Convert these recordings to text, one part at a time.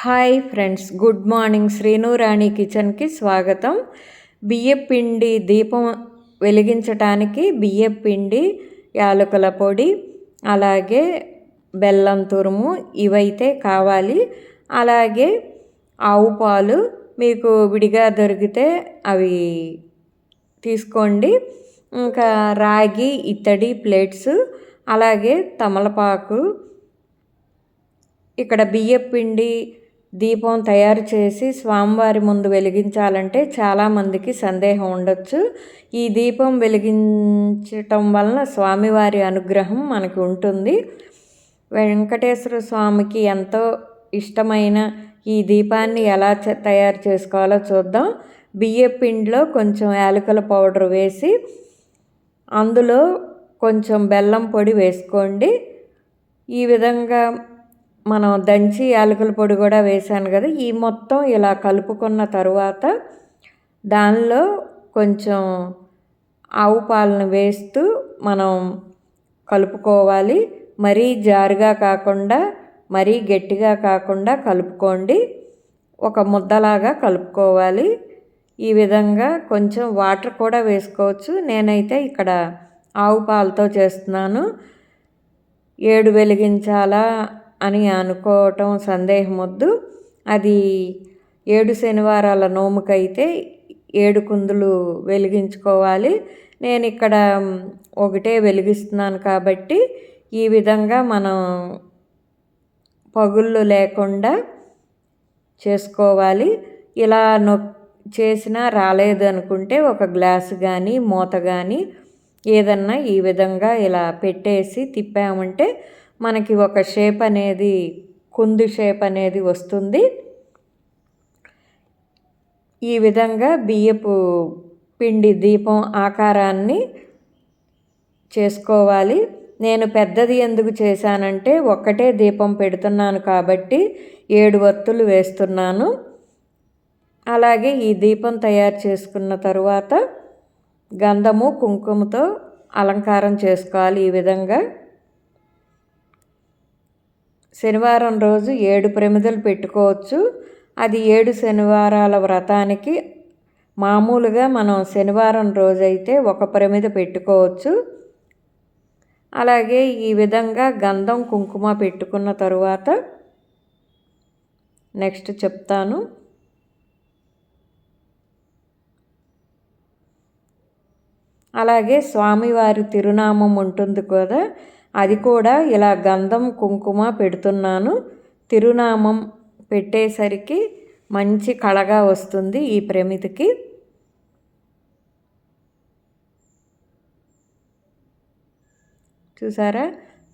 Hi friends good morning. Sreenu Rani కిచెన్కి స్వాగతం. బియ్యపిండి దీపం వెలిగించటానికి బియ్యపిండి యాలకుల పొడి అలాగే బెల్లం తురుము ఇవైతే కావాలి. అలాగే ఆవు పాలు మీకు విడిగా దొరికితే అవి తీసుకోండి. ఇంకా రాగి ఇత్తడి ప్లేట్స్ అలాగే తమలపాకు. ఇక్కడ బియ్యపిండి దీపం తయారు చేసి స్వామివారి ముందు వెలిగించాలంటే చాలామందికి సందేహం ఉండొచ్చు. ఈ దీపం వెలిగించటం వలన స్వామివారి అనుగ్రహం మనకు ఉంటుంది. వెంకటేశ్వర స్వామికి ఎంతో ఇష్టమైన ఈ దీపాన్ని ఎలా తయారు చేసుకోవాలో చూద్దాం. బియ్యపిండిలో కొంచెం యాలకుల పౌడర్ వేసి అందులో కొంచెం బెల్లం పొడి వేసుకోండి. ఈ విధంగా మనం దంచి యాలకుల పొడి కూడా వేసాను కదా ఈ మొత్తం ఇలా కలుపుకున్న తరువాత దానిలో కొంచెం ఆవు పాలను వేస్తూ మనం కలుపుకోవాలి. మరీ జారుగా కాకుండా మరీ గట్టిగా కాకుండా కలుపుకోండి. ఒక ముద్దలాగా కలుపుకోవాలి. ఈ విధంగా కొంచెం వాటర్ కూడా వేసుకోవచ్చు. నేనైతే ఇక్కడ ఆవు పాలతో చేస్తున్నాను. ఏడు వెలిగించాలా అని అనుకోవటం సందేహం వద్దు అది ఏడు శనివారాల నోముకైతే ఏడు కుందులు వెలిగించుకోవాలి. నేను ఇక్కడ ఒకటే వెలిగిస్తున్నాను కాబట్టి ఈ విధంగా మనం పగుళ్ళు లేకుండా చేసుకోవాలి. ఇలా నొ చేసినా రాలేదు అనుకుంటే ఒక గ్లాస్ కానీ మూత కానీ ఏదన్నా ఈ విధంగా ఇలా పెట్టేసి తిప్పామంటే మనకి ఒక షేప్ అనేది కుందు షేప్ అనేది వస్తుంది. ఈ విధంగా బియ్యపు పిండి దీపం ఆకారాన్ని చేసుకోవాలి. నేను పెద్దది ఎందుకు చేశానంటే ఒక్కటే దీపం పెడుతున్నాను కాబట్టి ఏడు వత్తులు వేస్తున్నాను. అలాగే ఈ దీపం తయారు చేసుకున్న తరువాత గంధము కుంకుమతో అలంకారం చేసుకోవాలి ఈ విధంగా. శనివారం రోజు ఏడు ప్రమిదలు పెట్టుకోవచ్చు. అది ఏడు శనివారాల వ్రతానికి మామూలుగా మనం శనివారం రోజైతే ఒక ప్రమిద పెట్టుకోవచ్చు. అలాగే ఈ విధంగా గంధం కుంకుమ పెట్టుకున్న తరువాత నెక్స్ట్ చెప్తాను. అలాగే స్వామివారి తిరునామం ఉంటుంది కదా అది కూడా ఇలా గంధం కుంకుమ పెడుతున్నాను. తిరునామం పెట్టేసరికి మంచి కళగా వస్తుంది ఈ ప్రమితికి. చూసారా?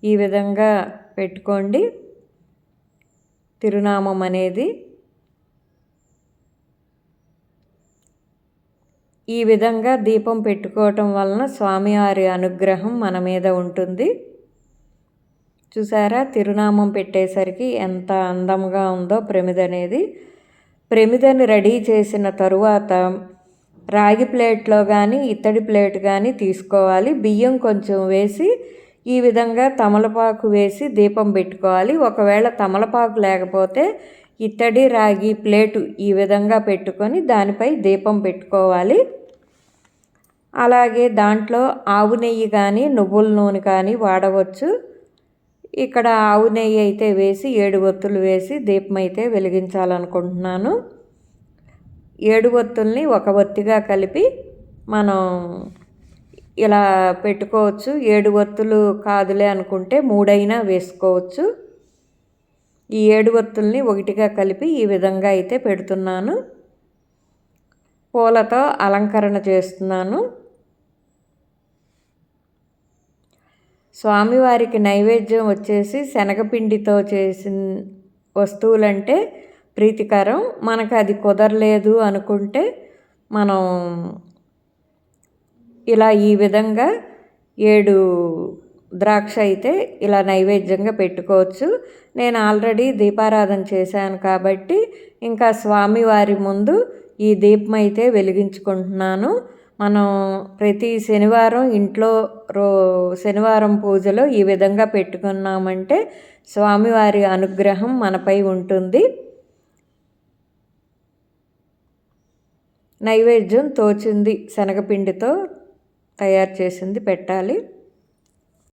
ఈ విధంగా పెట్టుకోండి. తిరునామం అనేది ఈ విధంగా దీపం పెట్టుకోవటం వలన స్వామివారి అనుగ్రహం మన మీద ఉంటుంది. చూసారా? తిరునామం పెట్టేసరికి ఎంత అందంగా ఉందో ప్రమిద అనేది. ప్రమిదని రెడీ చేసిన తరువాత రాగి ప్లేట్లో కానీ ఇత్తడి ప్లేట్ కానీ తీసుకోవాలి. బియ్యం కొంచెం వేసి ఈ విధంగా తమలపాకు వేసి దీపం పెట్టుకోవాలి. ఒకవేళ తమలపాకు లేకపోతే ఇత్తడి రాగి ప్లేటు ఈ విధంగా పెట్టుకొని దానిపై దీపం పెట్టుకోవాలి. అలాగే దాంట్లో ఆవు నెయ్యి కానీ నువ్వుల నూనె కానీ వాడవచ్చు. ఇక్కడ ఆవు నెయ్యి అయితే వేసి ఏడు ఒత్తులు వేసి దీపం అయితే వెలిగించాలనుకుంటున్నాను. ఏడు ఒత్తుల్ని ఒక ఒత్తిగా కలిపి మనం ఇలా పెట్టుకోవచ్చు. ఏడు ఒత్తులు కాదులే అనుకుంటే మూడైనా వేసుకోవచ్చు. ఈ ఏడు వత్తుల్ని ఒకటిగా కలిపి ఈ విధంగా అయితే పెడుతున్నాను. పూలతో అలంకరణ చేస్తున్నాను. స్వామివారికి నైవేద్యం వచ్చేసి శనగపిండితో చేసిన వస్తువులంటే ప్రీతికరం. మనకు అది కుదరలేదు అనుకుంటే మనం ఇలా ఈ విధంగా ఏడు ద్రాక్ష అయితే ఇలా నైవేద్యంగా పెట్టుకోవచ్చు. నేను ఆల్రెడీ దీపారాధన చేశాను కాబట్టి ఇంకా స్వామివారి ముందు ఈ దీపం అయితే వెలిగించుకుంటున్నాను. మనం ప్రతి శనివారం ఇంట్లో రో శనివారం పూజలో ఈ విధంగా పెట్టుకున్నామంటే స్వామివారి అనుగ్రహం మనపై ఉంటుంది. నైవేద్యం తోచింది శనగపిండితో తయారు చేసింది పెట్టాలి.